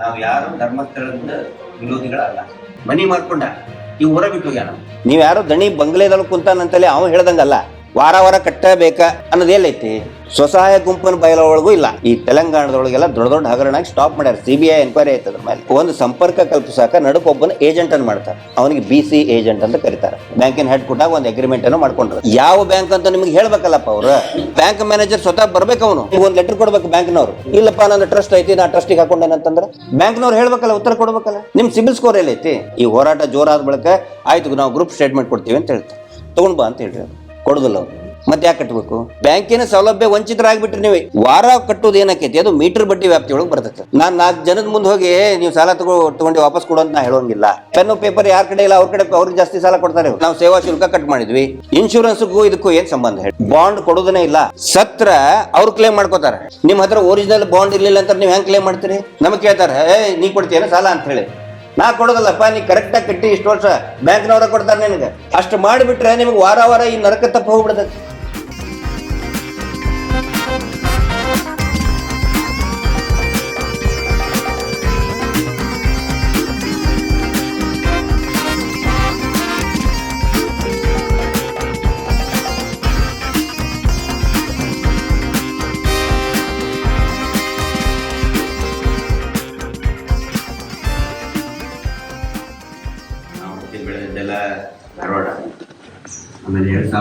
ನಾವು ಯಾರು ಧರ್ಮಸ್ಥಳದ ವಿರೋಧಿಗಳಲ್ಲ. ಮನಿ ಮಾಡ್ಕೊಂಡ ಈ ಊರ ಬಿಟ್ಟು ಹೋಗ್ಯಾನ. ನೀವ್ ಯಾರು ದಣಿ ಬಂಗ್ಲೆದಲ್ಲಿ ಕುಂತಾನಂತಲೇ ಅವ ಹೇಳ್ದಂಗಲ್ಲ ವಾರ ವಾರ ಕಟ್ಟಬೇಕ ಅನ್ನೋದು ಎಲ್ಲೈತಿ. ಸ್ವಸಹಾಯ ಗುಂಪಿನ ಬಯಲ ಒಳಗೂ ಇಲ್ಲ. ಈ ತೆಲಂಗಾಣದೊಳಗೆಲ್ಲ ದೊಡ್ಡ ದೊಡ್ಡ ಹಗರಣ ಸ್ಟಾಪ್ ಮಾಡ್ಯಾರ. ಸಿ ಬಿ ಐ ಎನ್ಕ್ವೈರಿ ಆಯ್ತದ ಮೇಲೆ. ಒಂದು ಸಂಪರ್ಕ ಕಲ್ಪಿಸಾಕ ನಡುಕೊಬ್ಬನ ಏಜೆಂಟ್ ಅನ್ನು ಮಾಡ್ತಾರೆ. ಅವನಿಗೆ ಬಿ ಸಿ ಏಜೆಂಟ್ ಅಂತ ಕರೀತಾರೆ. ಬ್ಯಾಂಕಿನ ಹೆಡ್ ಕೊಟ್ಟಾಗ ಒಂದು ಅಗ್ರಿಮೆಂಟ್ ಅನ್ನು ಮಾಡ್ಕೊಂಡ್ರು ಯಾವ ಬ್ಯಾಂಕ್ ಅಂತ ನಿಮ್ಗೆ ಹೇಳ್ಬೇಕಲ್ಲಪ್ಪ ಅವ್ರು? ಬ್ಯಾಂಕ್ ಮ್ಯಾನೇಜರ್ ಸ್ವತಃ ಬರ್ಬೇಕು ಅವನು. ಒಂದು ಲೆಟರ್ ಕೊಡ್ಬೇಕು ಬ್ಯಾಂಕ್ನವ್ರು ಇಲ್ಲಪ್ಪ, ನನ್ನ ಟ್ರಸ್ಟ್ ಐತಿ, ನಾ ಟ್ರಸ್ಟಿಗೆ ಹಾಕೊಂಡೇನಂತಂದ್ರೆ ಬ್ಯಾಂಕ್ನವ್ರು ಹೇಳ್ಬೇಕಲ್ಲ, ಉತ್ತರ ಕೊಡ್ಬೇಕಲ್ಲ. ನಿಮ್ ಸಿಬಿಲ್ ಸ್ಕೋರ್ ಎಲ್ಲೈತಿ? ಈ ಹೋರಾಟ ಜೋರಾದ ಬಳಿಕ ಆಯ್ತು, ನಾವು ಗ್ರೂಪ್ ಸ್ಟೇಟ್ಮೆಂಟ್ ಕೊಡ್ತೀವಿ ಅಂತ ಹೇಳ್ತಾರೆ. ತಗೊಂಡ್ ಬಾ ಅಂತ ಹೇಳ್ರಿ. ಕೊಡುದಿಲ್ಲ ಅವ್ರು. ಮತ್ತೆ ಯಾಕೆ ಕಟ್ಟಬೇಕು ಬ್ಯಾಂಕಿನ ಸೌಲಭ್ಯ ವಂಚಿತರಾಗ್ಬಿಟ್ರಿ ನೀವು. ವಾರ ಕಟ್ಟೋದು ಏನಕ್ಕೈತಿ? ಅದು ಮೀಟರ್ ಬಡ್ಡಿ ವ್ಯಾಪ್ತಿ ಒಳಗೆ ಬರ್ತೈತೆ. ನಾನ್ ನಾಲ್ಕು ಜನದ ಮುಂದೆ ಹೋಗಿ, ನೀವು ಸಾಲ ತಗೋ, ತಗೊಂಡು ವಾಪಸ್ ಕೊಡು ಅಂತ ನಾ ಹೇಳೋಂಗಿಲ್ಲ. ಪೆನ್ನು, ಪೇಪರ್ ಯಾರ ಕಡೆ ಇಲ್ಲ, ಅವ್ರ ಕಡೆ ಅವ್ರಿಗೆ ಜಾಸ್ತಿ ಸಾಲ ಕೊಡ್ತಾರೆ. ನಾವು ಸೇವಾ ಶುಲ್ಕ ಕಟ್ ಮಾಡಿದ್ವಿ. ಇನ್ಶೂರೆನ್ಸ್ಗೂ ಇದಕ್ಕೂ ಏನ್ ಸಂಬಂಧ ಹೇಳಿ? ಬಾಂಡ್ ಕೊಡೋದನ್ನೇ ಇಲ್ಲ. ಸತ್ರ ಅವ್ರು ಕ್ಲೇಮ್ ಮಾಡ್ಕೋತಾರೆ. ನಿಮ್ಮ ಹತ್ರ ಒರಿಜಿನಲ್ ಬಾಂಡ್ ಇರ್ಲಿಲ್ಲ ಅಂತ ನೀವು ಹೆಂಗ್ ಕ್ಲೇಮ್ ಮಾಡ್ತೀರಿ? ನಮಗೆ ಕೇಳ್ತಾರೆ, ಏ, ನೀ ಕೊಡ್ತೀಯನ ಸಾಲ? ಅಂತ ಹೇಳಿ. ನಾ ಕೊಡೋದಲ್ಲಪ್ಪ, ನೀ ಕರೆಕ್ಟಾಗಿ ಕಟ್ಟಿ ಇಷ್ಟು ವರ್ಷ ಬ್ಯಾಂಕ್ನವ್ರ ಕೊಡ್ತಾರೆ ನಿನಗೆ. ಅಷ್ಟು ಮಾಡಿಬಿಟ್ರೆ ನಿಮಗೆ ವಾರ ವಾರ ಈ ನರಕ ತಪ್ಪ ಹೋಗ್ಬಿಡ್ತೈತಿ.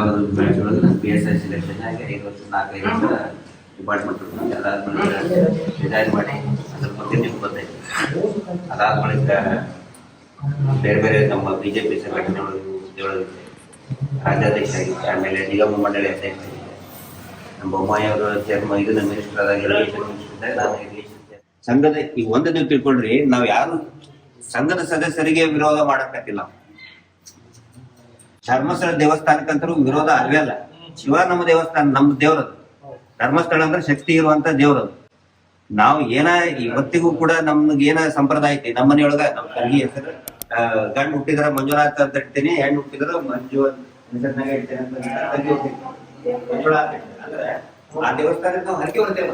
ಒಳಗೆ ನಾನು ಪಿ ಎಸ್ ಐ ಸೆಲೆಕ್ಷನ್ ಆಗಿ ಐದು ವರ್ಷ ನಾಲ್ಕೈದು ವರ್ಷ ಡಿಪಾರ್ಟ್ಮೆಂಟ್ ಅದಾದ್ಮೇಲೆ ರಿಸೈನ್ ಮಾಡಿ ಅದ್ರ ಬಗ್ಗೆ ನಿಮ್ಗೆ ಗೊತ್ತಾಯ್ತು. ಅದಾದ ಬಳಿಕ ಬೇರೆ ಬೇರೆ ನಮ್ಮ ಬಿ ಜೆ ಪಿ ಸಂಘಟನೆಗಳು ರಾಜ್ಯಾಧ್ಯಕ್ಷ ಆಗಿದ್ದೆ ಆಮೇಲೆ ನಿಗಮ ಮಂಡಳಿ ಅಧ್ಯಕ್ಷ ಆಗಿದ್ದೆ ನಮ್ಮ ಬೊಮ್ಮಾಯಿಯವರು ಚೇರ್ಮನ್ ಇದು ನಮ್ಮ ಮಿನಿಸ್ಟರ್ ಆದಾಗ ನಾನು ಸಂಘದ ಈಗ ಒಂದು ನೀವು ತಿಳ್ಕೊಳ್ರಿ ನಾವು ಯಾರು ಸಂಘದ ಸದಸ್ಯರಿಗೆ ವಿರೋಧ ಮಾಡಕತ್ತಿಲ್ಲ ಧರ್ಮಸ್ಥಳ ದೇವಸ್ಥಾನಕ್ಕಂತರೂ ವಿರೋಧ ಅಲ್ವೇ ಅಲ್ಲ. ಶಿವ ನಮ್ಮ ದೇವಸ್ಥಾನ, ನಮ್ಮ ದೇವರದು ಧರ್ಮಸ್ಥಳ ಅಂದ್ರೆ ಶಕ್ತಿ ಇರುವಂತ ದೇವರದು ನಾವು ಏನ ಇವತ್ತಿಗೂ ಕೂಡ ನಮ್ಗೆ ಏನ ಸಂಪ್ರದಾಯ ಐತಿ, ನಮ್ಮ ಮನೆಯೊಳಗ ನಮ್ ತಂಗಿ ಹೆಸರು ಗಂಡು ಹುಟ್ಟಿದ್ರ ಮಂಜುನಾಥ ಅಂತ ಇಡ್ತೀನಿ, ಹೆಣ್ಣು ಹುಟ್ಟಿದ್ರ ಮಂಜು ಹೆಸರಿನಾಗ ಇಡ್ತೇನೆ ಅಂತ ಅಂದ್ರೆ ಆ ದೇವಸ್ಥಾನಕ್ಕೆ ನಾವು ಹರಕೆ ಬರ್ತೇವೆ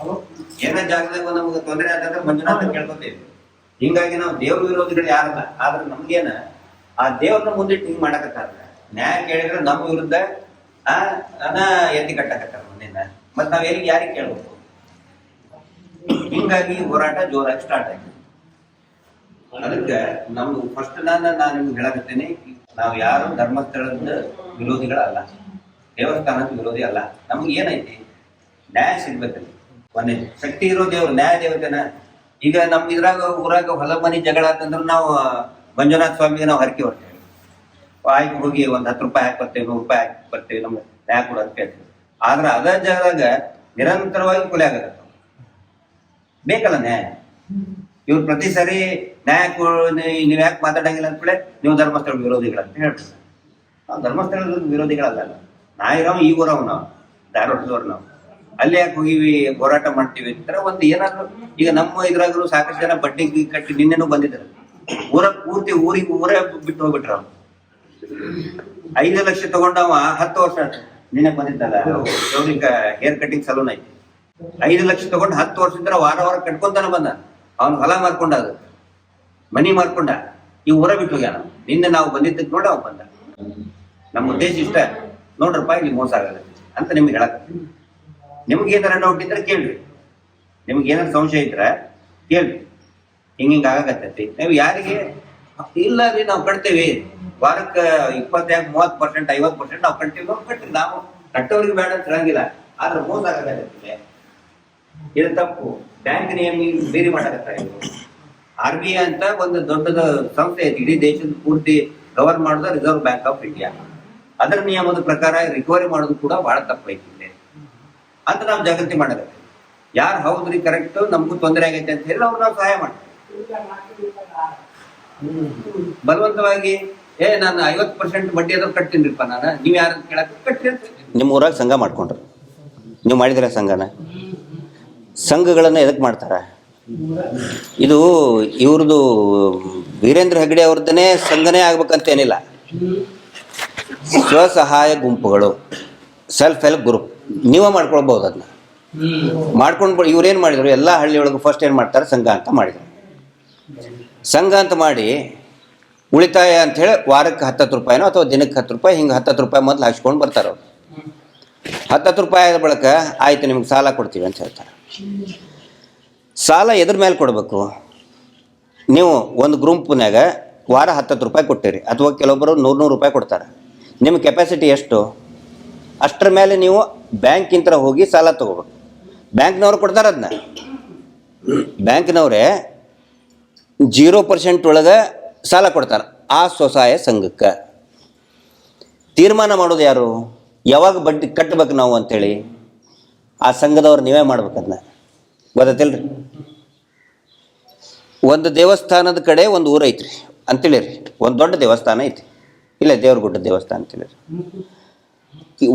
ನಾವು. ಏನ ಜಾಗದಾಗ ನಮ್ಗೆ ತೊಂದರೆ ಆದ್ರೆ ಮಂಜುನಾಥ ಕೇಳ್ಕೊತೀವಿ. ಹಿಂಗಾಗಿ ನಾವು ದೇವ್ರ ವಿರೋಧಿಗಳು ಯಾರಲ್ಲ, ಆದ್ರೆ ನಮ್ಗೇನ ಆ ದೇವ್ರನ್ನ ಮುಂದೆ ಹಿಂಗ್ ಮಾಡಕತ್ತಾರ ನ್ಯಾಯ ಕೇಳಿದ್ರೆ ನಮ್ಮ ವಿರುದ್ಧ, ಆ ಅನ್ನ ಎತ್ತಿ ಕಟ್ಟಕತ್ತಾರ ಮುಂದಿನ ಮತ್ ನಾವ್ ಎಲ್ಲಿ ಯಾರಿಗೆ ಕೇಳ್ಬೇಕು? ಹಿಂಗಾಗಿ ಹೋರಾಟ ಜೋರಾಗಿ ಸ್ಟಾರ್ಟ್ ಆಯ್ತು ಅದಕ್ಕೆ ನಮ್ದು ಫಸ್ಟ್ ನಾನು ನಾನು ನಿಮ್ಗೆ ಹೇಳಕತ್ತೇನೆ, ನಾವು ಯಾರು ಧರ್ಮಸ್ಥಳದ ವಿರೋಧಿಗಳಲ್ಲ, ದೇವಸ್ಥಾನದ ವಿರೋಧಿ ಅಲ್ಲ, ನಮ್ಗೆ ಏನೈತಿ? ನ್ಯಾಯ ಸಿಗ್ಬೇಕಲ್ಲಿ. ಒಂದೇ ಶಕ್ತಿ ಇರೋ ದೇವ್ರು, ನ್ಯಾಯ ದೇವತೆನ. ಈಗ ನಮ್ ಇದ್ರಾಗ, ಊರಾಗ ಹೊಲ ಮನಿ ಜಗಳ ಅಂತಂದ್ರೆ ನಾವು ಮಂಜುನಾಥ ಸ್ವಾಮಿಗೆ ನಾವು ಹರಕೆ ಹೊರ್ತೇವೆ ಆಯ್ತು ಹೋಗಿ ಒಂದ್ ಹತ್ತು ರೂಪಾಯಿ ಹಾಕಿ ಬರ್ತೇವೆ ನೂರು ರೂಪಾಯಿ ಹಾಕಿ ಬರ್ತೇವೆ ನಮ್ಗೆ ನ್ಯಾಯ ಕೊಡು ಅಂತ ಹೇಳ್ತೀವಿ. ಆದ್ರೆ ಅದ ಜಾಗದಾಗ ನಿರಂತರವಾಗಿ ಕೊಲೆ ಆಗತ್ತ. ಬೇಕಲ್ಲ ನ್ಯಾಯ? ಇವ್ರು ಪ್ರತಿ ಸರಿ ನ್ಯಾಯ ನೀವ್ ಯಾಕೆ ಮಾತಾಡಂಗಿಲ್ಲ ಅಂದ್ಕೂಳೆ ನೀವು ಧರ್ಮಸ್ಥಳ ವಿರೋಧಿಗಳ ಅಂತ ಹೇಳ್ತಾರೆ. ನಾವು ಧರ್ಮಸ್ಥಳದ ವಿರೋಧಿಗಳಲ್ಲ ನಾ ಇರೋ ಈ ಊರವ್ ನಾವು. ಧಾರವಾಡದವ್ರು ನಾವು. ಅಲ್ಲಿ ಯಾಕೆ ಹೋಗಿವಿ, ಹೋರಾಟ ಮಾಡ್ತೀವಿ ಅಂತಾರೆ ಒಂದು ಏನಾದ್ರು, ಈಗ ನಮ್ಮ ಇದ್ರಾಗ್ರು ಸಾಕಷ್ಟು ಜನ ಬಡ್ಡಿ ಕಟ್ಟಿ ನಿನ್ನೆನೂ ಬಂದಿದ್ದಾರೆ. ಊರ ಪೂರ್ತಿ ಊರಿಗೆ ಊರೇ ಬಿಟ್ಟು ಹೋಗ್ಬಿಟ್ರ ಐದು ಲಕ್ಷ ತಗೊಂಡವ ಹತ್ತು ವರ್ಷ. ನಿನ್ನೆ ಬಂದಿದ್ದಲ್ಲ ಗೌರಿಕ ಹೇರ್ ಕಟಿಂಗ್ ಸಲೂನ್ ಐತಿ. ಐದು ಲಕ್ಷ ತಗೊಂಡು ಹತ್ತು ವರ್ಷದಿಂದ ವಾರ ವಾರ ಕಟ್ಕೊಂತಾನೆ ಬಂದ. ಅವ್ನ ಹೊಲ ಮಾರ್ಕೊಂಡ ಅದು. ಮನಿ ಮಾರ್ಕೊಂಡ. ಈ ಊರ ಬಿಟ್ಟು ಹೋಗ್ಯಾನ. ನಿನ್ನೆ ನಾವು ಬಂದಿದ್ದಕ್ಕೆ ನೋಡಿ ಅವ್ ಬಂದ. ನಮ್ಮ ಉದ್ದೇಶ ಇಷ್ಟ. ನೋಡ್ರಪ್ಪ, ಇಲ್ಲಿ ಮೋಸ ಆಗಲ್ಲ ಅಂತ ನಿಮ್ಗೆ ಹೇಳಕ್. ನಿಮ್ಗೆ ಏನಾರ ಡೌಟ್ ಇದ್ರೆ ಕೇಳ್ರಿ. ನಿಮ್ಗೆ ಏನಾರ ಸಂಶಯ ಇದ್ರೆ ಕೇಳ್ರಿ. ಹಿಂಗ ಹಿಂಗ ಆಗಕತ್ತೈತಿ. ನೀವು ಯಾರಿಗೆ, ಇಲ್ಲ ರೀ ನಾವು ಕಟ್ತೇವಿ. ವಾರಕ್ಕೆ ಇಪ್ಪತ್ತೈದು ಮೂವತ್ತು ಪರ್ಸೆಂಟ್, ಐವತ್ತು ಪರ್ಸೆಂಟ್ ನಾವು ಕಟ್ತೀವಿ. ಕಟ್ತೀವಿ. ನಾವು ಕಟ್ಟೋರಿಗೆ ಬೇಡ ಅಂತ ಹೇಳಂಗಿಲ್ಲ. ಆದ್ರೆ ಮೋಸ ಆಗಕತ್ತೈತಿ. ಇದು ತಪ್ಪು. ಬ್ಯಾಂಕ್ ನಿಯಮ ಬೇರೆ ಮಾಡಕತ್ತಾರೆ ಆರ್ ಬಿ ಐ ಅಂತ ಒಂದು ದೊಡ್ಡದ ಸಂಸ್ಥೆ ಐತಿ. ಇಡೀ ದೇಶದ ಪೂರ್ತಿ ಗವರ್ನ್ ಮಾಡೋದು ರಿಸರ್ವ್ ಬ್ಯಾಂಕ್ ಆಫ್ ಇಂಡಿಯಾ ಅದರ ನಿಯಮದ ಪ್ರಕಾರ ರಿಕವರಿ ಮಾಡೋದು ಕೂಡ ಬಹಳ ತಪ್ಪೈತಿ ಇಲ್ಲಿ. ಅಂತ ನಾವು ಜಾಗೃತಿ ಮಾಡಬೇಕು ಯಾರು ಹೌದ್ರಿ ಕರೆಕ್ಟ್ ನಮಗೂ ತೊಂದರೆ ಆಗೈತೆ ಅಂತ ಹೇಳಿ ಅವ್ರು ನಾವು ಸಹಾಯ ಮಾಡ್ತೀವಿ. ಬಲವಂತವಾಗಿ ಏ ನಾನು ಐವತ್ತು ಪರ್ಸೆಂಟ್ ಬಡ್ಡಿ ಅದ್ರ ಕಟ್ತೀನಿಪ್ಪ ನಾನು. ನೀವ್ ಯಾರು ಕೇಳಕ್ ಕಟ್ಟಿ. ನಿಮ್ಮ ಊರಾಗ ಸಂಘ ಮಾಡ್ಕೊಂಡ್ರು. ನೀವು ಮಾಡಿದಿರ ಸಂಘನ? ಸಂಘಗಳನ್ನ ಎದಕ್ ಮಾಡ್ತಾರ? ಇದು ಇವ್ರದ್ದು ವೀರೇಂದ್ರ ಹೆಗಡೆ ಅವ್ರದ್ದನೇ ಸಂಘನೇ ಆಗ್ಬೇಕಂತೇನಿಲ್ಲ ಸ್ವಸಹಾಯ ಗುಂಪುಗಳು ಸೆಲ್ಫ್ ಹೆಲ್ಪ್ ಗ್ರೂಪ್ ನೀವೇ ಮಾಡ್ಕೊಳ್ಬಹುದು ಅದನ್ನ ಮಾಡ್ಕೊಂಡು ಇವ್ರೇನ್ ಮಾಡಿದ್ರು? ಎಲ್ಲಾ ಹಳ್ಳಿ ಒಳಗೆ ಫಸ್ಟ್ ಏನ್ ಮಾಡ್ತಾರೆ? ಸಂಘ ಅಂತ ಮಾಡಿದ್ರು. ಸಂಘ ಅಂತ ಮಾಡಿ ಉಳಿತಾಯ ಅಂಥೇಳಿ ವಾರಕ್ಕೆ ಹತ್ತತ್ತು ರೂಪಾಯಿನೋ ಅಥವಾ ದಿನಕ್ಕೆ ಹತ್ತು ರೂಪಾಯಿ, ಹಿಂಗೆ ಹತ್ತತ್ತು ರೂಪಾಯಿ ಮೊದಲು ಹಾಕ್ಸ್ಕೊಂಡು ಬರ್ತಾರೆ ಅವ್ರು. ಹತ್ತತ್ತು ರೂಪಾಯಿ ಆದ ಬಳಿಕ ಆಯ್ತು ನಿಮ್ಗೆ ಸಾಲ ಕೊಡ್ತೀವಿ ಅಂತ ಹೇಳ್ತಾರೆ. ಸಾಲ ಎದ್ರ ಮೇಲೆ ಕೊಡಬೇಕು. ನೀವು ಒಂದು ಗ್ರೂಪ್ನಾಗ ವಾರ ಹತ್ತತ್ತು ರೂಪಾಯಿ ಕೊಟ್ಟಿರಿ, ಅಥವಾ ಕೆಲವೊಬ್ಬರು ನೂರು ನೂರು ರೂಪಾಯಿ ಕೊಡ್ತಾರೆ. ನಿಮ್ಮ ಕೆಪಾಸಿಟಿ ಎಷ್ಟು? ಅಷ್ಟರ ಮೇಲೆ ನೀವು ಬ್ಯಾಂಕಿಂತ ಹೋಗಿ ಸಾಲ ತೊಗೋಬೇಕು. ಬ್ಯಾಂಕ್ನವ್ರು ಕೊಡ್ತಾರೆ ಅದನ್ನ. ಬ್ಯಾಂಕ್ನವರೇ ಜೀರೋ ಪರ್ಸೆಂಟ್ ಒಳಗೆ ಸಾಲ ಕೊಡ್ತಾರೆ ಆ ಸ್ವಸಹಾಯ ಸಂಘಕ್ಕೆ. ತೀರ್ಮಾನ ಮಾಡೋದು ಯಾರು? ಯಾವಾಗ ಬಡ್ಡಿ ಕಟ್ಟಬೇಕು ನಾವು ಅಂಥೇಳಿ ಆ ಸಂಘದವ್ರು ನೀವೇ ಮಾಡ್ಬೇಕು ಅದನ್ನ ಗೊತ್ತೈತಿಲ್ರಿ ಒಂದು ದೇವಸ್ಥಾನದ ಕಡೆ ಒಂದು ಊರು ಐತ್ರಿ, ಅಂತೇಳಿರಿ. ಒಂದು ದೊಡ್ಡ ದೇವಸ್ಥಾನ ಐತಿ ಇಲ್ಲ ದೇವ್ರಗುಡ್ಡ ದೇವಸ್ಥಾನ ಅಂತೇಳಿರಿ.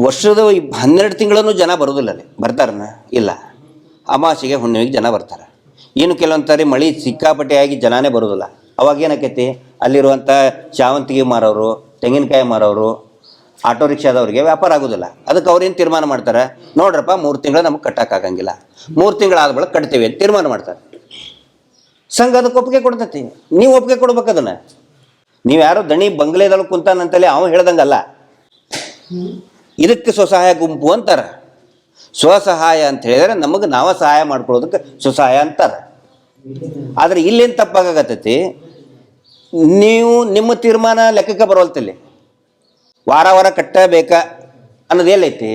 ವರ್ಷದ ಹನ್ನೆರಡು ತಿಂಗಳೂ ಜನ ಬರೋದಿಲ್ಲ ಅಲ್ಲಿ, ಬರ್ತಾರನ? ಇಲ್ಲ. ಅಮಾವಾಸ್ಯೆಗೆ ಹುಣ್ಣಿಮೆಗೆ ಜನ ಬರ್ತಾರೆ. ಇನ್ನು ಕೆಲವೊಂದು ಸಾರಿ ಮಳೆ ಸಿಕ್ಕಾಪಟ್ಟೆಯಾಗಿ ಜನನೇ ಬರೋದಿಲ್ಲ. ಅವಾಗ ಏನಾಕೈತಿ? ಅಲ್ಲಿರುವಂಥ ಶಾವಂತಿಗೆ ಮಾರೋರು, ತೆಂಗಿನಕಾಯಿ ಮಾರೋರು, ಆಟೋ ರಿಕ್ಷಾದವ್ರಿಗೆ ವ್ಯಾಪಾರ ಆಗೋದಿಲ್ಲ. ಅದಕ್ಕೆ ಅವ್ರೇನು ತೀರ್ಮಾನ ಮಾಡ್ತಾರೆ? ನೋಡ್ರಪ್ಪ, ಮೂರು ತಿಂಗಳು ನಮಗೆ ಕಟ್ಟೋಕ್ಕಾಗಂಗಿಲ್ಲ ಮೂರು ತಿಂಗಳಾದ ಬಳಿಕ ಕಟ್ತೀವಿ ಅಂತ ತೀರ್ಮಾನ ಮಾಡ್ತಾರೆ. ಸಂಘ ಅದಕ್ಕೆ ಒಪ್ಪಿಗೆ ಕೊಡ್ತೈತಿ. ನೀವು ಒಪ್ಪಿಗೆ ಕೊಡ್ಬೇಕು ಅದನ್ನ. ನೀವು ಯಾರೋ ದಣಿ ಬಂಗ್ಲೆದಲ್ಲಿ ಕುಂತಾನಂತಲೇ ಅವನು ಹೇಳ್ದಂಗಲ್ಲ. ಇದಕ್ಕೆ ಸ್ವಸಹಾಯ ಗುಂಪು ಅಂತಾರೆ. ಸ್ವಸಹಾಯ ಅಂತ ಹೇಳಿದ್ರೆ ನಮಗೆ ನಾವು ಸಹಾಯ ಮಾಡ್ಕೊಳ್ಳೋದಕ್ಕೆ ಸ್ವಸಹಾಯ ಅಂತಾರೆ. ಆದರೆ ಇಲ್ಲೇನು ತಪ್ಪಾಗತ್ತೈತಿ ನೀವು ನಿಮ್ಮ ತೀರ್ಮಾನ ಲೆಕ್ಕಕ್ಕೆ ಬರೋಲ್ತಲ್ಲಿ ವಾರ ವಾರ ಕಟ್ಟಬೇಕಾ ಅನ್ನೋದು ಎಲ್ಲೈತಿ.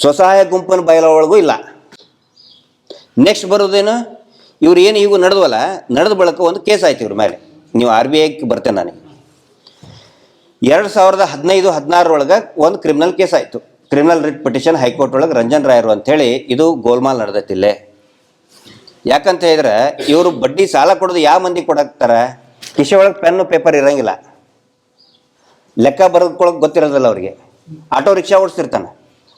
ಸ್ವಸಹಾಯ ಗುಂಪಿನ ಬಯಲೊಳಗೂ ಇಲ್ಲ. ನೆಕ್ಸ್ಟ್ ಬರೋದೇನು? ಇವ್ರು ಏನು ಈಗ ನಡೆದ್ವಲ್ಲ, ನಡೆದ ಬಳಕ ಒಂದು ಕೇಸ್ ಆಯ್ತು ಇವ್ರ ಮೇಲೆ. ನೀವು ಆರ್ ಬಿ ಐಗೆ ಬರ್ತೇನೆ ನಾನು. ಎರಡು ಸಾವಿರದ ಹದಿನೈದು ಹದಿನಾರರೊಳಗೆ ಒಂದು ಕ್ರಿಮಿನಲ್ ಕೇಸ್ ಆಯಿತು. Criminal writ petition high court ಒಳಗೆ ರಂಜನ್ ರಾಯರು ಅಂಥೇಳಿ ಇದು ಗೋಲ್ಮಾಲ್ ನಡೆದೈತಿ ಇಲ್ಲೇ. ಯಾಕಂತ ಹೇಳಿದ್ರೆ ಇವರು ಬಡ್ಡಿ ಸಾಲ ಕೊಡೋದು ಯಾವ ಮಂದಿ ಕೊಡಾಕ್ತಾರೆ? ಕಿಶೆ ಒಳಗೆ ಪೆನ್ನು ಪೇಪರ್ ಇರಂಗಿಲ್ಲ. ಲೆಕ್ಕ ಬರೆದ್ಕೊಳಕ್ಕೆ ಗೊತ್ತಿರೋದಿಲ್ಲ ಅವ್ರಿಗೆ. ಆಟೋ ರಿಕ್ಷಾ ಓಡಿಸ್ತಿರ್ತಾನೆ.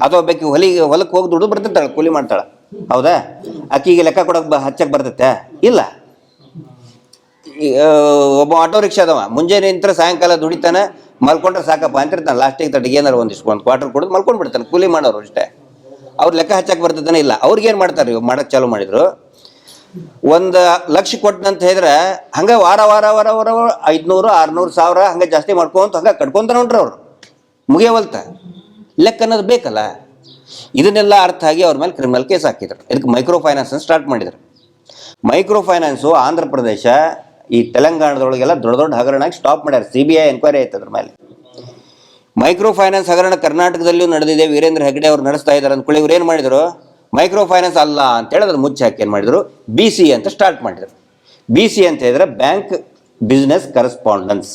ಅಥವಾ ಒಬ್ಬಾಕಿ ಹೊಲಿಗೆ ಹೊಲಕ್ಕೆ ಹೋಗಿ ದುಡ್ಡು ಬರ್ತಿರ್ತಾಳೆ, ಕೂಲಿ ಮಾಡ್ತಾಳೆ. ಹೌದಾ? ಆಕಿಗೆ ಲೆಕ್ಕ ಕೊಡಕ್ಕೆ ಬ ಹಚ್ಚಕ್ಕೆ ಬರ್ತೈತೆ? ಇಲ್ಲ. ಒಬ್ಬ ಆಟೋ ರಿಕ್ಷಾದವ ಮುಂಜಾನೆ ನಿಂತರ ಸಾಯಂಕಾಲ ದುಡಿತಾನೆ, ಮಲ್ಕೊಂಡ್ರೆ ಸಾಕಪ್ಪ ಅಂತಿರ್ತಾನೆ. ಲಾಸ್ಟಿಗೆ ತಟ್ಟಿಗೆ ಏನಾರು ಒಂದಿಷ್ಟು, ಒಂದು ಕ್ವಾರ್ಟರ್ ಕೊಡೋದು ಮಲ್ಕೊಂಡು ಬಿಡ್ತಾನೆ ಕೂಲಿ ಮಾಡೋರು ಅಷ್ಟೇ. ಅವ್ರು ಲೆಕ್ಕ ಹಚ್ಚಕ್ಕೆ ಬರ್ತೈತಾನೆ ಇಲ್ಲ. ಅವ್ರಿಗೇನು ಮಾಡ್ತಾರೆ ಇವಾಗ ಮಾಡಕ್ಕೆ ಚಾಲು ಮಾಡಿದ್ರು. ಒಂದು ಲಕ್ಷ ಕೊಟ್ಟನಂತ ಹೇಳಿದ್ರೆ, ಹಂಗೆ ವಾರ ವಾರ ವಾರ ವಾರ ಐದುನೂರು, ಆರುನೂರು ಸಾವಿರ ಹಂಗೆ ಜಾಸ್ತಿ ಮಾಡ್ಕೊಂತ ಹಂಗೆ ಕಟ್ಕೊಂತ ನೋಡ್ರಿ ಅವರು. ಮುಗಿಯವಲ್ತ. ಲೆಕ್ಕ ಅನ್ನೋದು ಬೇಕಲ್ಲ. ಇದನ್ನೆಲ್ಲ ಅರ್ಥ ಆಗಿ ಅವ್ರ ಮೇಲೆ ಕ್ರಿಮಿನಲ್ ಕೇಸ್ ಹಾಕಿದ್ರು. ಇದಕ್ಕೆ ಮೈಕ್ರೋ ಫೈನಾನ್ಸ್ ಸ್ಟಾರ್ಟ್ ಮಾಡಿದ್ರು. ಮೈಕ್ರೋ ಫೈನಾನ್ಸು ಆಂಧ್ರ ಪ್ರದೇಶ, ಈ ತೆಲಂಗಾಣದೊಳಗೆಲ್ಲ ದೊಡ್ಡ ದೊಡ್ಡ ಹಗರಣಾಗಿ ಸ್ಟಾಪ್ ಮಾಡ್ಯಾರ. ಸಿ ಬಿ ಐ ಎನ್ಕ್ವೈರಿ ಆಯ್ತು ಅದ್ರ ಮೇಲೆ. ಮೈಕ್ರೋ ಫೈನಾನ್ಸ್ ಹಗರಣ ಕರ್ನಾಟಕದಲ್ಲೂ ನಡೆದಿದೆ. ವೀರೇಂದ್ರ ಹೆಗ್ಡೆ ಅವ್ರು ನಡೆಸ್ತಾ ಇದ್ದಾರೆ ಅಂದ್ಕೊಳ್ಳಿ. ಇವ್ರು ಏನು ಮಾಡಿದ್ರು? ಮೈಕ್ರೋ ಫೈನಾನ್ಸ್ ಅಲ್ಲ ಅಂತ ಹೇಳಿ ಅದ್ರ ಮುಚ್ಚಿ ಹಾಕಿ ಏನು ಮಾಡಿದರು? ಬಿ ಸಿ ಅಂತ ಸ್ಟಾರ್ಟ್ ಮಾಡಿದ್ರು. ಬಿ ಸಿ ಅಂತ ಹೇಳಿದ್ರೆ ಬ್ಯಾಂಕ್ ಬಿಸ್ನೆಸ್ ಕರೆಸ್ಪಾಂಡೆನ್ಸ್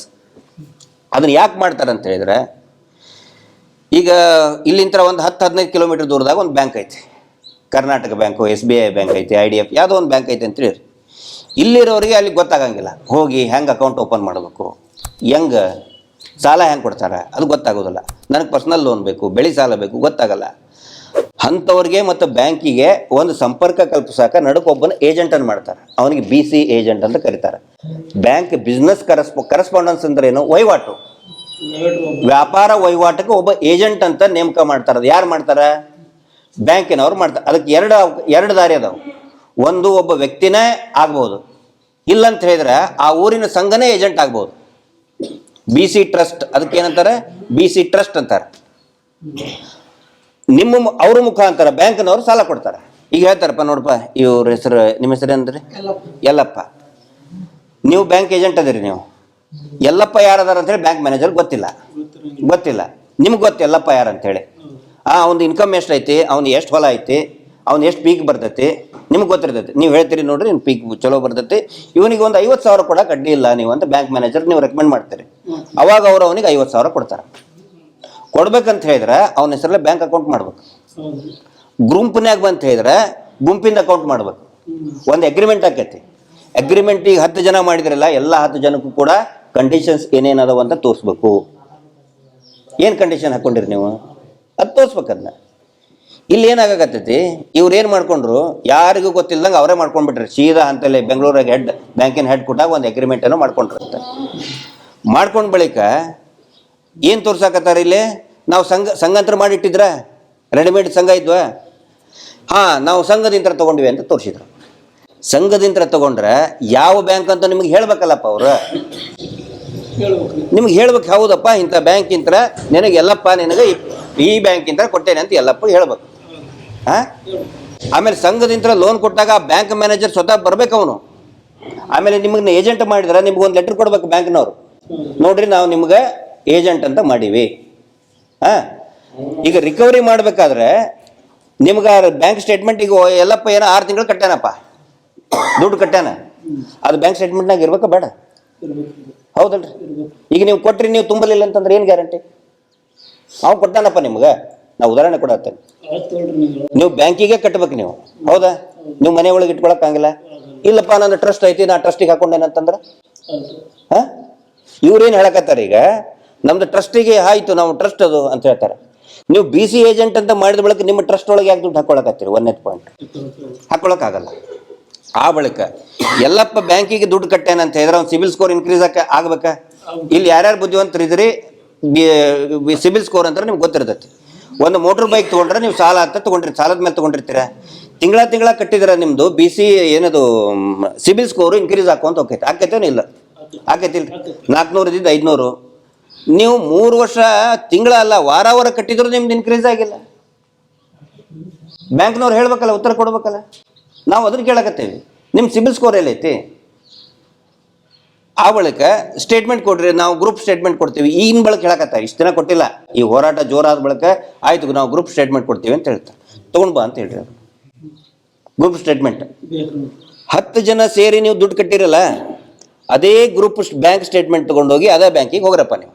ಅದನ್ನು ಯಾಕೆ ಮಾಡ್ತಾರೆ ಅಂತ ಹೇಳಿದರೆ, ಈಗ ಇಲ್ಲಿಂದ ಒಂದು ಹತ್ತು ಹದಿನೈದು ಕಿಲೋಮೀಟರ್ ದೂರದಾಗ ಒಂದು ಬ್ಯಾಂಕ್ ಐತೆ. Karnataka bank S B I bank ಐತೆ ಐ ಡಿ ಎಫ್ ಯಾವುದೋ ಒಂದು ಬ್ಯಾಂಕ್ ಐತೆ ಅಂತ ಹೇಳಿ ಇಲ್ಲಿರೋರಿಗೆ ಅಲ್ಲಿ ಗೊತ್ತಾಗಂಗಿಲ್ಲ. ಹೋಗಿ ಹೆಂಗೆ ಅಕೌಂಟ್ ಓಪನ್ ಮಾಡಬೇಕು? ಹೆಂಗೆ ಸಾಲ ಹೆಂಗೆ ಕೊಡ್ತಾರೆ? ಅದು ಗೊತ್ತಾಗೋದಿಲ್ಲ. ನನಗೆ ಪರ್ಸ್ನಲ್ ಲೋನ್ ಬೇಕು, ಬೆಳೆ ಸಾಲ ಬೇಕು, ಗೊತ್ತಾಗಲ್ಲ. ಅಂಥವ್ರಿಗೆ ಮತ್ತು ಬ್ಯಾಂಕಿಗೆ ಒಂದು ಸಂಪರ್ಕ ಕಲ್ಪಿಸಾಕ ನಡುಕ್ ಒಬ್ಬನ ಏಜೆಂಟನ್ನು ಮಾಡ್ತಾರೆ. ಅವನಿಗೆ ಬಿ ಸಿ ಏಜೆಂಟ್ ಅಂತ ಕರೀತಾರೆ. ಬ್ಯಾಂಕ್ ಬಿಸ್ನೆಸ್ ಕರೆಸ್ಪ ಕರೆಸ್ಪಾಂಡೆನ್ಸ್ ಅಂದ್ರೆ ಏನು? ವಹಿವಾಟು. ವ್ಯಾಪಾರ ವಹಿವಾಟಕ್ಕೆ ಒಬ್ಬ ಏಜೆಂಟ್ ಅಂತ ನೇಮಕ ಮಾಡ್ತಾರೆ. ಅದು ಯಾರು ಮಾಡ್ತಾರೆ? ಬ್ಯಾಂಕಿನವ್ರು ಮಾಡ್ತಾರೆ. ಅದಕ್ಕೆ ಎರಡು ಎರಡು ದಾರಿ ಅದಾವೆ. ಒಂದು ಒಬ್ಬ ವ್ಯಕ್ತಿನೇ ಆಗ್ಬೋದು. ಇಲ್ಲಂತ ಹೇಳಿದ್ರೆ ಆ ಊರಿನ ಸಂಘನೇ ಏಜೆಂಟ್ ಆಗ್ಬೋದು. ಬಿ ಸಿ ಟ್ರಸ್ಟ್ ಅದಕ್ಕೆ ಏನಂತಾರೆ? ಬಿ ಸಿ ಟ್ರಸ್ಟ್ ಅಂತಾರೆ. ನಿಮ್ಮ ಅವ್ರ ಮುಖಾಂತರ ಬ್ಯಾಂಕ್ನವರು ಸಾಲ ಕೊಡ್ತಾರೆ. ಈಗ ಹೇಳ್ತಾರಪ್ಪ ನೋಡಪ್ಪ ಇವ್ರ ಹೆಸರು ನಿಮ್ಮ ಹೆಸರು ಅಂದ್ರೆ ಎಲ್ಲಪ್ಪ ನೀವು ಬ್ಯಾಂಕ್ ಏಜೆಂಟ್ ಅದಿರಿ ನೀವು. ಎಲ್ಲಪ್ಪ ಯಾರದಾರ ಅಂತೇಳಿ ಬ್ಯಾಂಕ್ ಮ್ಯಾನೇಜರ್ ಗೊತ್ತಿಲ್ಲ. ಗೊತ್ತಿಲ್ಲ. ನಿಮ್ಗೆ ಗೊತ್ತು ಎಲ್ಲಪ್ಪ ಯಾರು ಅಂತೇಳಿ. ಆ ಒಂದು ಇನ್ಕಮ್ ಎಷ್ಟು ಐತಿ ಅವ್ನು ಎಷ್ಟು ಹೊಲ ಐತಿ ಅವ್ನು ಎಷ್ಟು ಪೀಕ್ ಬರ್ತೈತಿ ನಿಮ್ಗೆ ಗೊತ್ತಿರ್ತೈತಿ. ನೀವು ಹೇಳ್ತೀರಿ ನೋಡ್ರಿ ನಿಮ್ಮ ಪೀಕ್ ಚಲೋ ಬರ್ತೈತಿ. ಇವನಿಗೆ ಒಂದು ಐವತ್ತು ಸಾವಿರ ಕೊಡಕ್ಕೆ ಅಡ್ಡಿ ಇಲ್ಲ ನೀವು ಅಂತ ಬ್ಯಾಂಕ್ ಮ್ಯಾನೇಜರ್ ನೀವು ರೆಕಮೆಂಡ್ ಮಾಡ್ತೀರಿ. ಅವಾಗ ಅವ್ರು ಅವನಿಗೆ ಐವತ್ತು ಸಾವಿರ ಕೊಡ್ತಾರೆ. ಕೊಡ್ಬೇಕಂತ ಹೇಳಿದ್ರೆ ಅವನ ಹೆಸರಲ್ಲೇ ಬ್ಯಾಂಕ್ ಅಕೌಂಟ್ ಮಾಡ್ಬೇಕು. ಗುಂಪಿನ್ಯಾಗ ಬಂತ ಹೇಳಿದ್ರೆ ಗುಂಪಿಂದ ಅಕೌಂಟ್ ಮಾಡ್ಬೇಕು. ಒಂದು ಅಗ್ರಿಮೆಂಟ್ ಆಕೈತಿ. ಅಗ್ರಿಮೆಂಟ್ ಈಗ ಹತ್ತು ಜನ ಮಾಡಿದ್ರಲ್ಲ, ಎಲ್ಲ ಹತ್ತು ಜನಕ್ಕೂ ಕೂಡ ಕಂಡೀಷನ್ಸ್ ಏನೇನು ಅದಾವ ಅಂತ ತೋರಿಸ್ಬೇಕು. ಏನು ಕಂಡೀಷನ್ ಹಾಕೊಂಡಿರಿ ನೀವು? ಅದು ತೋರಿಸ್ಬೇಕು ಅದನ್ನ ಇಲ್ಲಿ ಏನಾಗಕತ್ತೈತಿ? ಇವ್ರು ಏನು ಮಾಡ್ಕೊಂಡ್ರು? ಯಾರಿಗೂ ಗೊತ್ತಿಲ್ಲದಂಗೆ ಅವರೇ ಮಾಡ್ಕೊಂಡ್ಬಿಟ್ರಿ. ಸೀದಾ ಅಂತಲೇ ಬೆಂಗಳೂರಾಗ ಹೆಡ್ ಬ್ಯಾಂಕಿನ ಹೆಡ್ ಕೊಟ್ಟಾಗ ಒಂದು ಅಗ್ರಿಮೆಂಟನ್ನು ಮಾಡ್ಕೊಂಡಿರುತ್ತೆ ಮಾಡ್ಕೊಂಡ ಬಳಿಕ ಏನು ತೋರ್ಸಾಕತ್ತಾರ ಇಲ್ಲಿ? ನಾವು ಸಂಘ ಸಂಘಂತರ ಮಾಡಿಟ್ಟಿದ್ರ? ರೆಡಿಮೇಡ್ ಸಂಘ ಇದ್ವ? ಹಾಂ, ನಾವು ಸಂಘದಿಂದ ತೊಗೊಂಡ್ವಿ ಅಂತ ತೋರಿಸಿದ್ರು. ಸಂಘದಿಂದ ತಗೊಂಡ್ರೆ ಯಾವ ಬ್ಯಾಂಕ್ ಅಂತ ನಿಮ್ಗೆ ಹೇಳ್ಬೇಕಲ್ಲಪ್ಪ ಅವರು? ನಿಮ್ಗೆ ಹೇಳ್ಬೇಕು ಹೌದಪ್ಪ, ಇಂಥ ಬ್ಯಾಂಕ್ ಇಂತ್ರ ನಿನಗೆ ಎಲ್ಲಪ್ಪ ನಿನಗೆ ಈ- ಈ ಬ್ಯಾಂಕ್ ಇಂತ್ರ ಕೊಟ್ಟೇನೆ ಅಂತ ಎಲ್ಲಪ್ಪ ಹೇಳ್ಬೇಕು. ಹಾ? ಆಮೇಲೆ ಸಂಘದಿಂದ ಲೋನ್ ಕೊಟ್ಟಾಗ ಆ ಬ್ಯಾಂಕ್ ಮ್ಯಾನೇಜರ್ ಸ್ವತಃ ಬರ್ಬೇಕು ಅವನು. ಆಮೇಲೆ ನಿಮಗೆ ಏಜೆಂಟ್ ಮಾಡಿದ್ರೆ ನಿಮ್ಗೆ ಒಂದು ಲೆಟರ್ ಕೊಡ್ಬೇಕು ಬ್ಯಾಂಕ್ನವ್ರು. ನೋಡ್ರಿ ನಾವು ನಿಮ್ಗೆ ಏಜೆಂಟ್ ಅಂತ ಮಾಡೀವಿ. ಹಾ? ಈಗ ರಿಕವರಿ ಮಾಡ್ಬೇಕಾದ್ರೆ ನಿಮ್ಗೆ ಬ್ಯಾಂಕ್ ಸ್ಟೇಟ್ಮೆಂಟ್ ಈಗ ಎಲ್ಲಪ್ಪ ಏನೋ ಆರು ತಿಂಗಳು ಕಟ್ಟಾನಪ್ಪ ದುಡ್ಡು ಕಟ್ಟಾನ ಅದು ಬ್ಯಾಂಕ್ ಸ್ಟೇಟ್ಮೆಂಟ್ನಾಗ ಇರ್ಬೇಕಾ? ಬೇಡ. ಹೌದಲ್ರಿ. ಈಗ ನೀವು ಕೊಟ್ರಿ, ನೀವು ತುಂಬಲಿಲ್ಲ ಅಂತಂದ್ರೆ ಏನು ಗ್ಯಾರಂಟಿ ನಾವು ಕೊಟ್ಟಾನಪ್ಪ ನಿಮ್ಗೆ. ನಾವು ಉದಾಹರಣೆ ಕೊಡತ್ತೇನೆ ನೀವು ಬ್ಯಾಂಕಿಗೆ ಕಟ್ಟಬೇಕು ನೀವು. ಹೌದಾ? ನೀವು ಮನೆ ಒಳಗೆ ಇಟ್ಕೊಳಕ್ಕಾಗಿಲ್ಲ ಇಲ್ಲಪ್ಪ ನಾನು ಟ್ರಸ್ಟ್ ಐತಿ, ನಾ ಟ್ರಸ್ಟಿಗೆ ಹಾಕೊಂಡೇನಂತಂದ್ರೆ? ಹಾ? ಇವ್ರೇನು ಹೇಳಕತ್ತಾರ ಈಗ ನಮ್ದು ಟ್ರಸ್ಟಿಗೆ ಆಯ್ತು, ನಾವು ಟ್ರಸ್ಟ್ ಅದು ಅಂತ ಹೇಳ್ತಾರೆ. ನೀವು ಬಿ ಸಿ ಏಜೆಂಟ್ ಅಂತ ಮಾಡಿದ ಬಳಿಕ ನಿಮ್ಮ ಟ್ರಸ್ಟ್ ಒಳಗೆ ಯಾಕೆ ದುಡ್ಡು ಹಾಕೊಳಕತ್ತೀರಿ? ಒಂದನೇ ಪಾಯಿಂಟ್ ಹಾಕೊಳಕ್ಕಾಗಲ್ಲ ಆ ಬಳಿಕ ಎಲ್ಲಪ್ಪ ಬ್ಯಾಂಕಿಗೆ ದುಡ್ಡು ಕಟ್ಟೇನ ಅಂತ ಹೇಳಿದ್ರೆ ಅವ್ನು ಸಿಬಿಲ್ ಸ್ಕೋರ್ ಇನ್ಕ್ರೀಸ್ ಆಕ ಆಗ್ಬೇಕಾ? ಇಲ್ಲಿ ಯಾರ್ಯಾರು ಬುದ್ಧಿವಂತರು ಇದ್ರಿ ಸಿಬಿಲ್ ಸ್ಕೋರ್ ಅಂತ ನಿಮ್ಗೆ ಗೊತ್ತಿರ್ತೈತಿ. ಒಂದು ಮೋಟ್ರ್ ಬೈಕ್ ತೊಗೊಂಡ್ರೆ ನೀವು ಸಾಲ ಅಂತ ತೊಗೊಂಡಿರಿ ಸಾಲದ ಮೇಲೆ ತೊಗೊಂಡಿರ್ತೀರ. ತಿಂಗಳ ತಿಂಗಳ ಕಟ್ಟಿದ್ರೆ ನಿಮ್ಮದು ಬಿ ಸಿ ಏನದು ಸಿಬಿಲ್ ಸ್ಕೋರು ಇನ್ಕ್ರೀಸ್ ಹಾಕೊಂತ ಹೋಗ್ತೈತೆ. ಆಕೈತೇನು ಇಲ್ಲ? ಆಕೈತಿ ನಾಲ್ಕುನೂರು ಇದ್ದಿದ್ದು ಐದುನೂರು. ನೀವು ಮೂರು ವರ್ಷ ತಿಂಗಳಲ್ಲ ವಾರ ವಾರ ಕಟ್ಟಿದ್ರು ನಿಮ್ದು ಇನ್ಕ್ರೀಸ್ ಆಗಿಲ್ಲ. ಬ್ಯಾಂಕ್ನವ್ರು ಹೇಳ್ಬೇಕಲ್ಲ, ಉತ್ತರ ಕೊಡ್ಬೇಕಲ್ಲ. ನಾವು ಅದನ್ನ ಕೇಳಕತ್ತೇವೆ. ನಿಮ್ಮ ಸಿಬಿಲ್ ಸ್ಕೋರ್ ಎಲ್ಲೈತಿ? ಆ ಬಳಿಕ ಸ್ಟೇಟ್ಮೆಂಟ್ ಕೊಡ್ರಿ, ನಾವು ಗ್ರೂಪ್ ಸ್ಟೇಟ್ಮೆಂಟ್ ಕೊಡ್ತೀವಿ. ಈಗಿನ ಬಳಕೆ ಹೇಳಕತ್ತಾರೆ, ಇಷ್ಟು ದಿನ ಕೊಟ್ಟಿಲ್ಲ. ಈ ಹೋರಾಟ ಜೋರಾದ ಬಳಿಕ ಆಯ್ತು, ನಾವು ಗ್ರೂಪ್ ಸ್ಟೇಟ್ಮೆಂಟ್ ಕೊಡ್ತೀವಿ ಅಂತ ಹೇಳ್ತಾರೆ. ತೊಗೊಂಡು ಬಾ ಅಂತ ಹೇಳ್ರಿ ಗ್ರೂಪ್ ಸ್ಟೇಟ್ಮೆಂಟ್ ಹತ್ತು ಜನ ಸೇರಿ ನೀವು ದುಡ್ಡು ಕಟ್ಟಿರಲ್ಲ, ಅದೇ ಗ್ರೂಪ್ ಬ್ಯಾಂಕ್ ಸ್ಟೇಟ್ಮೆಂಟ್ ತೊಗೊಂಡೋಗಿ ಅದೇ ಬ್ಯಾಂಕಿಗೆ ಹೋಗ್ರಪ್ಪ ನೀವು.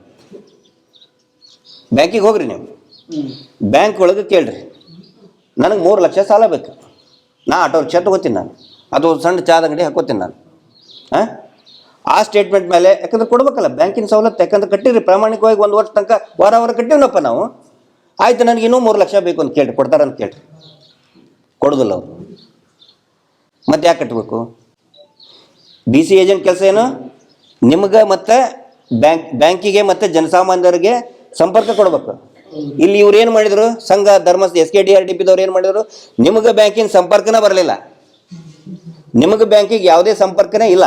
ಬ್ಯಾಂಕಿಗೆ ಹೋಗ್ರಿ ನೀವು. ಬ್ಯಾಂಕ್ ಒಳಗೆ ಕೇಳ್ರಿ. ನನಗೆ ಮೂರು ಲಕ್ಷ ಸಾಲ ಬೇಕು. ನಾ ಆಟೋ ರಿಕ್ಷಾ ತಗೋತೀನಿ ನಾನು. ಅದು ಸಣ್ಣ ಚಾದ ಅಂಗಡಿ ಹಾಕೋತೀನಿ ನಾನು. ಹಾಂ ಆ ಸ್ಟೇಟ್ಮೆಂಟ್ ಮೇಲೆ, ಯಾಕಂದ್ರೆ ಕೊಡ್ಬೇಕಲ್ಲ, ಬ್ಯಾಂಕಿನ ಸವಲತ್ತು, ಯಾಕಂದ್ರೆ ಕಟ್ಟಿರಿ, ಪ್ರಾಮಾಣಿಕವಾಗಿ ಒಂದು ವರ್ಷ ತನಕ ವಾರ ವಾರ ಕಟ್ಟಿವನಪ್ಪ ನಾವು. ಆಯ್ತು, ನನಗೆ ಇನ್ನೂ ಮೂರು ಲಕ್ಷ ಬೇಕು ಅಂತ ಕೇಳ್ರಿ ಕೊಡ್ತಾರಂತ ಕೇಳ್ರಿ. ಕೊಡೋದಿಲ್ಲ ಅವರು. ಮತ್ತೆ ಯಾಕೆ ಕಟ್ಟಬೇಕು ಬಿ ಸಿ ಏಜೆಂಟ್ ಕೆಲಸ ಏನು? ನಿಮ್ಗೆ ಮತ್ತೆ ಬ್ಯಾಂಕ್, ಬ್ಯಾಂಕಿಗೆ ಮತ್ತೆ ಜನಸಾಮಾನ್ಯರಿಗೆ ಸಂಪರ್ಕ ಕೊಡ್ಬೇಕು. ಇಲ್ಲಿ ಇವ್ರು ಏನು ಮಾಡಿದ್ರು? ಸಂಘ, ಧರ್ಮ S K D R D ಪಿದವ್ರು ಏನು ಮಾಡಿದ್ರು? ನಿಮಗೆ ಬ್ಯಾಂಕಿನ ಸಂಪರ್ಕನೇ ಬರಲಿಲ್ಲ. ನಿಮಗೆ ಬ್ಯಾಂಕಿಗೆ ಯಾವುದೇ ಸಂಪರ್ಕನೇ ಇಲ್ಲ.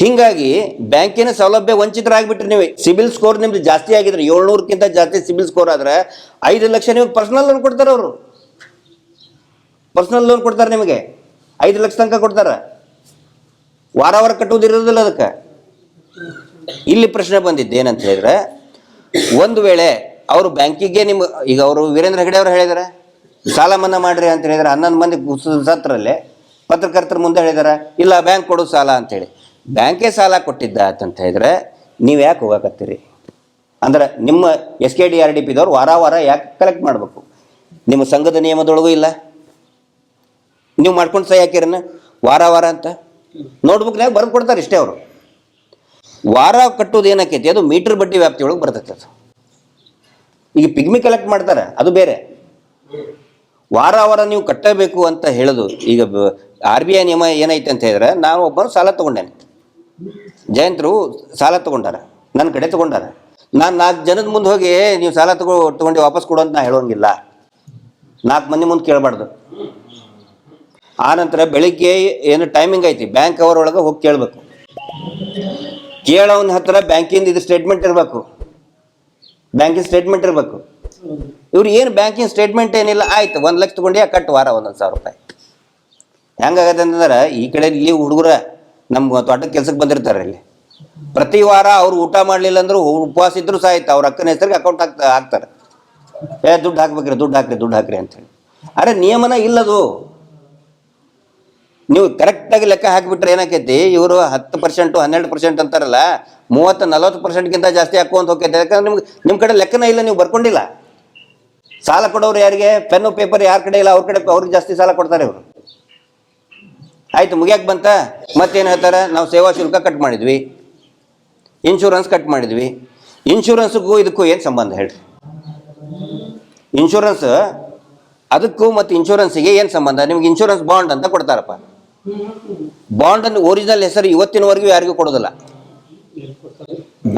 ಹೀಗಾಗಿ ಬ್ಯಾಂಕಿನ ಸೌಲಭ್ಯ ವಂಚಿತರಾಗ್ಬಿಟ್ರಿ ನೀವು. ಸಿಬಿಲ್ ಸ್ಕೋರ್ ನಿಮ್ದು ಜಾಸ್ತಿ ಆಗಿದ್ರೆ, ಏಳ್ನೂರಕ್ಕಿಂತ ಜಾಸ್ತಿ ಸಿಬಿಲ್ ಸ್ಕೋರ್ ಆದ್ರೆ ಐದು ಲಕ್ಷ ನಿಮ್ಗೆ ಪರ್ಸನಲ್ ಲೋನ್ ಕೊಡ್ತಾರೆ ಅವರು. ಪರ್ಸನಲ್ ಲೋನ್ ಕೊಡ್ತಾರೆ ನಿಮಗೆ. ಐದು ಲಕ್ಷ ತನಕ ಕೊಡ್ತಾರೆ. ವಾರ ವಾರ ಕಟ್ಟುವುದಿರೋದಿಲ್ಲ ಅದಕ್ಕೆ. ಇಲ್ಲಿ ಪ್ರಶ್ನೆ ಬಂದಿದ್ದು ಏನಂತ ಹೇಳಿದ್ರೆ ಒಂದು ವೇಳೆ ಅವರು ಬ್ಯಾಂಕಿಗೆ ನಿಮ್ಮ, ಈಗ ಅವರು ವೀರೇಂದ್ರ ಹೆಗಡೆ ಅವರು ಹೇಳಿದಾರೆ, ಸಾಲ ಮನ್ನಾ ಮಾಡ್ರಿ ಅಂತ ಹೇಳಿದ್ರೆ, ಹನ್ನೊಂದು ಮಂದಿ ಸತ್ರಲ್ಲಿ ಪತ್ರಕರ್ತರ ಮುಂದೆ ಹೇಳಿದಾರೆ, ಇಲ್ಲ ಬ್ಯಾಂಕ್ ಕೊಡು ಸಾಲ ಅಂತೇಳಿ. ಬ್ಯಾಂಕೇ ಸಾಲ ಕೊಟ್ಟಿದ್ದ ಅಂತ ಹೇಳಿದ್ರೆ ನೀವು ಯಾಕೆ ಹೋಗಕತ್ತೀರಿ? ಅಂದ್ರೆ ನಿಮ್ಮ S K D R D ಪಿದವ್ರು ವಾರ ವಾರ ಯಾಕೆ ಕಲೆಕ್ಟ್ ಮಾಡಬೇಕು? ನಿಮ್ಮ ಸಂಘದ ನಿಯಮದೊಳಗೂ ಇಲ್ಲ. ನೀವು ಮಾಡ್ಕೊಂಡು ಸಹಿ ಹಾಕಿರನ, ವಾರ ವಾರ ಅಂತ. ನೋಟ್ಬುಕ್ನಾಗ ಬರೆದು ಕೊಡ್ತಾರೆ ಇಷ್ಟೇ ಅವರು. ವಾರ ಕಟ್ಟೋದು ಏನಕ್ಕೈತಿ ಅದು ಮೀಟರ್ ಬಡ್ಡಿ ವ್ಯಾಪ್ತಿ ಒಳಗೆ ಬರ್ತೈತೆ ಅದು. ಈಗ ಪಿಗ್ಮಿ ಕಲೆಕ್ಟ್ ಮಾಡ್ತಾರೆ, ಅದು ಬೇರೆ. ವಾರ ವಾರ ನೀವು ಕಟ್ಟಬೇಕು ಅಂತ ಹೇಳೋದು, ಈಗ ಆರ್ ಬಿ ಐ ನಿಯಮ ಏನೈತೆ ಅಂತ ಹೇಳಿದ್ರೆ, ನಾನು ಒಬ್ಬರು ಸಾಲ ತೊಗೊಂಡೇನೆ. ಜಯಂತರು ಸಾಲ ತೊಗೊಂಡಾರ, ನನ್ನ ಕಡೆ ತೊಗೊಂಡಾರ. ನಾನು ನಾಲ್ಕು ಜನದ ಮುಂದೆ ಹೋಗಿ ನೀವು ಸಾಲ ತಗೋ, ತೊಗೊಂಡು ವಾಪಸ್ ಕೊಡು ಅಂತ ನಾ ಹೇಳೋಂಗಿಲ್ಲ. ನಾಲ್ಕು ಮಂದಿ ಮುಂದೆ ಕೇಳಬಾರ್ದು. ಆನಂತರ ಬೆಳಿಗ್ಗೆ ಏನು ಟೈಮಿಂಗ್ ಐತಿ? ಬ್ಯಾಂಕ್ ಅವರ್ ಒಳಗೆ ಹೋಗಿ ಕೇಳಬೇಕು. ಕೇಳೋನ್ ಹತ್ರ ಬ್ಯಾಂಕಿಂದ ಇದು ಸ್ಟೇಟ್ಮೆಂಟ್ ಇರಬೇಕು. ಬ್ಯಾಂಕಿನ ಸ್ಟೇಟ್ಮೆಂಟ್ ಇರಬೇಕು. ಇವ್ರು ಏನು ಬ್ಯಾಂಕಿನ ಸ್ಟೇಟ್ಮೆಂಟ್ ಏನಿಲ್ಲ, ಆಯ್ತು, ಒಂದು ಲಕ್ಷ ತಗೊಂಡು ಕಟ್ಟು ವಾರ, ಒಂದೊಂದು ಸಾವಿರ ರೂಪಾಯಿ. ಹೆಂಗಾಗತ್ತೆ ಅಂತಂದ್ರೆ, ಈ ಕಡೆ ಇಲ್ಲಿ ಹುಡುಗರ ನಮ್ಮ ತೋಟದ ಕೆಲ್ಸಕ್ಕೆ ಬಂದಿರ್ತಾರೆ ಇಲ್ಲಿ. ಪ್ರತಿ ವಾರ ಅವ್ರು ಊಟ ಮಾಡಲಿಲ್ಲ ಅಂದ್ರೆ ಉಪವಾಸ ಇದ್ರು ಸಾಯ್ತು ಅವ್ರ ಅಕ್ಕನ ಹೆಸರಿಗೆ ಅಕೌಂಟ್ ಹಾಕ್ತಾ ಹಾಕ್ತಾರೆ. ಏ, ದುಡ್ಡು ಹಾಕ್ಬೇಕ್ರಿ, ದುಡ್ಡು ಹಾಕ್ರಿ ದುಡ್ಡು ಹಾಕ್ರಿ ಅಂತೇಳಿ ಅರೆ, ನಿಯಮನ ಇಲ್ಲದು. ನೀವು ಕರೆಕ್ಟಾಗಿ ಲೆಕ್ಕ ಹಾಕಿಬಿಟ್ರೆ ಏನಾಕೈತಿ, ಇವರು ಹತ್ತು ಪರ್ಸೆಂಟು ಹನ್ನೆರಡು ಪರ್ಸೆಂಟ್ ಅಂತಾರಲ್ಲ, ಮೂವತ್ತು, ನಲ್ವತ್ತು ಪರ್ಸೆಂಟ್ಗಿಂತ ಜಾಸ್ತಿ ಹಾಕುವಂತ ಹೋಗ್ತೈತೆ ಯಾಕಂದ್ರೆ ನಿಮ್ಗೆ ನಿಮ್ಮ ಕಡೆ ಲೆಕ್ಕನ ಇಲ್ಲ, ನೀವು ಬರ್ಕೊಂಡಿಲ್ಲ. ಸಾಲ ಕೊಡೋರು ಯಾರಿಗೆ, ಪೆನ್ನು, ಪೇಪರ್ ಯಾರ ಕಡೆ ಇಲ್ಲ, ಅವ್ರ ಕಡೆ ಅವ್ರಿಗೆ ಜಾಸ್ತಿ ಸಾಲ ಕೊಡ್ತಾರೆ ಇವರು. ಆಯ್ತು ಮುಗಿಯಕ್ಕೆ ಬಂತ. ಮತ್ತೇನು ಹೇಳ್ತಾರೆ? ನಾವು ಸೇವಾ ಶುಲ್ಕ ಕಟ್ ಮಾಡಿದ್ವಿ. ಇನ್ಶೂರೆನ್ಸ್ ಕಟ್ ಮಾಡಿದ್ವಿ. ಇನ್ಶೂರೆನ್ಸ್ಗೂ ಇದಕ್ಕೂ ಏನು ಸಂಬಂಧ ಹೇಳ್ರಿ? ಇನ್ಶೂರೆನ್ಸ್ ಅದಕ್ಕೂ ಮತ್ತು ಇನ್ಶೂರೆನ್ಸಿಗೆ ಏನು ಸಂಬಂಧ? ನಿಮ್ಗೆ ಇನ್ಶೂರೆನ್ಸ್ ಬಾಂಡ್ ಅಂತ ಕೊಡ್ತಾರಪ್ಪ. ಬಾಂಡ್ ಅನ್ನು ಒರಿಜಿನಲ್ ಹೆಸರು ಇವತ್ತಿನವರೆಗೂ ಯಾರಿಗೂ ಕೊಡೋದಿಲ್ಲ.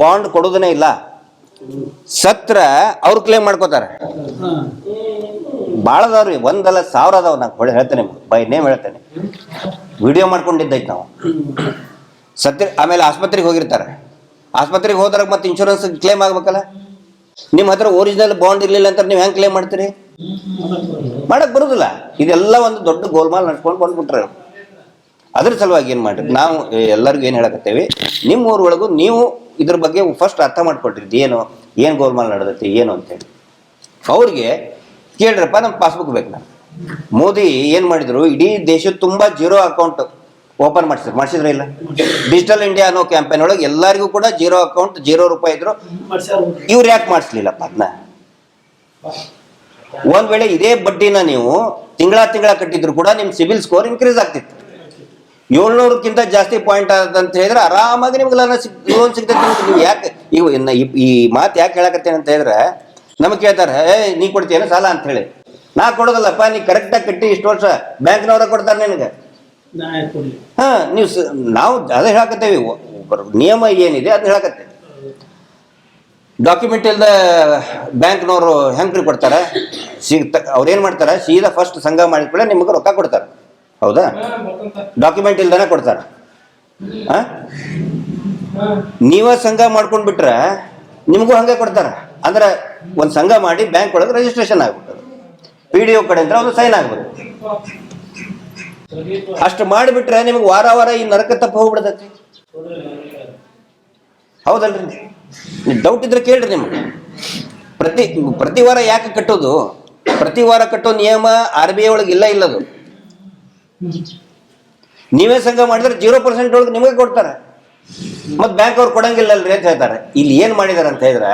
ಬಾಂಡ್ ಕೊಡೋದನ್ನೇ ಇಲ್ಲ. ಸತ್ರ ಅವ್ರು ಕ್ಲೇಮ್ ಮಾಡ್ಕೋತಾರೆ. ಭಾಳ ಅದಾವ್ರಿ ಒಂದಲ್ಲ ಸಾವಿರ ಅದಾವ, ನಾನು ಹೊಳೆ ಹೇಳ್ತೇನೆ ಬೈ ನೇಮ್ ಹೇಳ್ತೇನೆ. ವಿಡಿಯೋ ಮಾಡ್ಕೊಂಡಿದ್ದೈತೆ ನಾವು. ಸತ್ಯ ಆಮೇಲೆ ಆಸ್ಪತ್ರೆಗೆ ಹೋಗಿರ್ತಾರೆ. ಆಸ್ಪತ್ರೆಗೆ ಹೋದಾಗ ಮತ್ತೆ ಇನ್ಶೂರೆನ್ಸ್ ಕ್ಲೇಮ್ ಆಗ್ಬೇಕಲ್ಲ? ನಿಮ್ಮ ಹತ್ರ ಒರಿಜಿನಲ್ ಬಾಂಡ್ ಇರಲಿಲ್ಲ ಅಂತ ನೀವು ಹೆಂಗೆ ಕ್ಲೇಮ್ ಮಾಡ್ತೀರಿ? ಮಾಡಕ್ ಬರುದಿಲ್ಲ. ಇದೆಲ್ಲ ಒಂದು ದೊಡ್ಡ ಗೋಲ್ಮಾಲ್ ನಡ್ಕೊಂಡು ಬಂದ್ಬಿಟ್ರೆ. ಅದ್ರ ಸಲುವಾಗಿ ಏನ್ ಮಾಡ್ರಿ? ನಾವು ಎಲ್ಲರಿಗೂ ಏನ್ ಹೇಳಕತ್ತೇವೆ? ನಿಮ್ಮ ಊರೊಳಗೂ ನೀವು ಇದ್ರ ಬಗ್ಗೆ ಫಸ್ಟ್ ಅರ್ಥ ಮಾಡ್ಕೊಟ್ರಿ ಏನು? ಏನ್ ಗೋಲ್ಮಾಲ್ ನಡೆದೈತಿ, ಏನು ಅಂತೇಳಿ ಅವ್ರಿಗೆ ಕೇಳ್ರಪ್ಪ ನಮ್ ಪಾಸ್ಬುಕ್ ಬೇಕು ನಾನು ಮೋದಿ ಏನ್ ಮಾಡಿದ್ರು? ಇಡೀ ದೇಶದ ತುಂಬಾ ಜೀರೋ ಅಕೌಂಟ್ ಓಪನ್ ಮಾಡಿಸಿದ್ರು. ಮಾಡಿಸಿದ್ರ ಇಲ್ಲ? ಡಿಜಿಟಲ್ ಇಂಡಿಯಾ ಅನ್ನೋ ಕ್ಯಾಂಪೇನ್ ಒಳಗೆ ಎಲ್ಲರಿಗೂ ಕೂಡ ಜೀರೋ ಅಕೌಂಟ್ ಜೀರೋ ರೂಪಾಯಿ ಇದ್ರು. ಇವ್ರು ಯಾಕೆ ಮಾಡಿಸ್ಲಿಲ್ಲಪ್ಪ ಅದನ್ನ ಒಂದ್ ವೇಳೆ ಇದೇ ಬಡ್ಡಿನ ನೀವು ತಿಂಗಳ ತಿಂಗಳ ಕಟ್ಟಿದ್ರು ಕೂಡ ನಿಮ್ ಸಿಬಿಲ್ ಸ್ಕೋರ್ ಇನ್ಕ್ರೀಸ್ ಆಗ್ತಿತ್ತು. ಏಳ್ನೂರಕ್ಕಿಂತ ಜಾಸ್ತಿ ಪಾಯಿಂಟ್ ಅಂತ ಹೇಳಿದ್ರೆ ಆರಾಮಾಗಿ ನಿಮ್ಗೆ ಲೋನ್ ಸಿಗ್ ಲೋನ್ ಸಿಗ್ತೈತೆ. ನೀವು ಯಾಕೆ ಈಗ ಇನ್ನ ಈ- ಈ ಮಾತು ಯಾಕೆ ಹೇಳಕತ್ತೇನೆ ಅಂತ ಹೇಳಿದ್ರೆ ನಮಗೆ ಕೇಳ್ತಾರೆ ಏ ನೀ ಕೊಡ್ತೀಯನ ಸಾಲ? ಅಂತ ಹೇಳಿ. ನಾ ಕೊಡೋದಲ್ಲಪ್ಪ ನೀ ಕರೆಕ್ಟಾಗಿ ಕಟ್ಟಿ ಇಷ್ಟು ವರ್ಷ ಬ್ಯಾಂಕ್ನವ್ರ ಕೊಡ್ತಾರೆ ನಿನಗೆ. ಹಾ ನೀವು ನಾವು ಅದೇ ಹೇಳಕತ್ತೇವಿ ನಿಯಮ ಏನಿದೆ ಅದನ್ನ ಹೇಳಕತ್ತೇವೆ. ಡಾಕ್ಯುಮೆಂಟ್ ಇಲ್ದ ಬ್ಯಾಂಕ್ನವರು ಹೆಂಗೆ ಕೊಡ್ತಾರೆ ಸಿಗ್ತ ಅವ್ರು ಏನು ಮಾಡ್ತಾರೆ? ಸೀದಾ ಫಸ್ಟ್ ಸಂಘ ಮಾಡಿದ್ಮೇಲೆ ನಿಮಗೆ ರೊಕ್ಕ ಕೊಡ್ತಾರೆ. ಹೌದಾ? ಡಾಕ್ಯುಮೆಂಟ್ ಇಲ್ದಾನೆ ಕೊಡ್ತಾರ? ನೀವ ಸಂಘ ಮಾಡ್ಕೊಂಡ್ ಬಿಟ್ರೆ ನಿಮಗೂ ಹಂಗೆ ಕೊಡ್ತಾರೆ. ಅಂದ್ರೆ ಒಂದು ಸಂಘ ಮಾಡಿ ಬ್ಯಾಂಕ್ ಒಳಗೆ ರಿಜಿಸ್ಟ್ರೇಷನ್ ಆಗ್ಬಿಟ್ಟದು. ಪಿ ಡಿ ಒ ಕಡೆಯಿಂದ ಒಂದು ಸೈನ್ ಆಗ್ಬೋದು ಅಷ್ಟು ಮಾಡಿಬಿಟ್ರೆ ನಿಮ್ಗೆ ವಾರ ವಾರ ಈ ನರಕ ತಪ್ಪ ಹೋಗ್ಬಿಡ್ತೈತಿ. ಹೌದಲ್ರಿ? ನೀವು ಡೌಟ್ ಇದ್ರೆ ಕೇಳ್ರಿ ನಿಮ್ಗೆ. ಪ್ರತಿ ಪ್ರತಿ ವಾರ ಯಾಕೆ ಕಟ್ಟೋದು? ಪ್ರತಿ ವಾರ ಕಟ್ಟೋ ನಿಯಮ ಆರ್ ಬಿ ಐ ಒಳಗೆ ಇಲ್ಲ ಇಲ್ಲದು. ನೀವೇ ಸಂಘ ಮಾಡಿದ್ರೆ ಜೀರೋ ಪರ್ಸೆಂಟ್ ಒಳಗೆ ನಿಮಗೆ ಕೊಡ್ತಾರೆ. ಮತ್ತೆ ಬ್ಯಾಂಕ್ ಅವ್ರು ಕೊಡಂಗಿಲ್ಲ ಅಲ್ರಿ ಅಂತ ಹೇಳ್ತಾರೆ. ಇಲ್ಲಿ ಏನು ಮಾಡಿದಾರೆ ಅಂತ ಹೇಳಿದ್ರೆ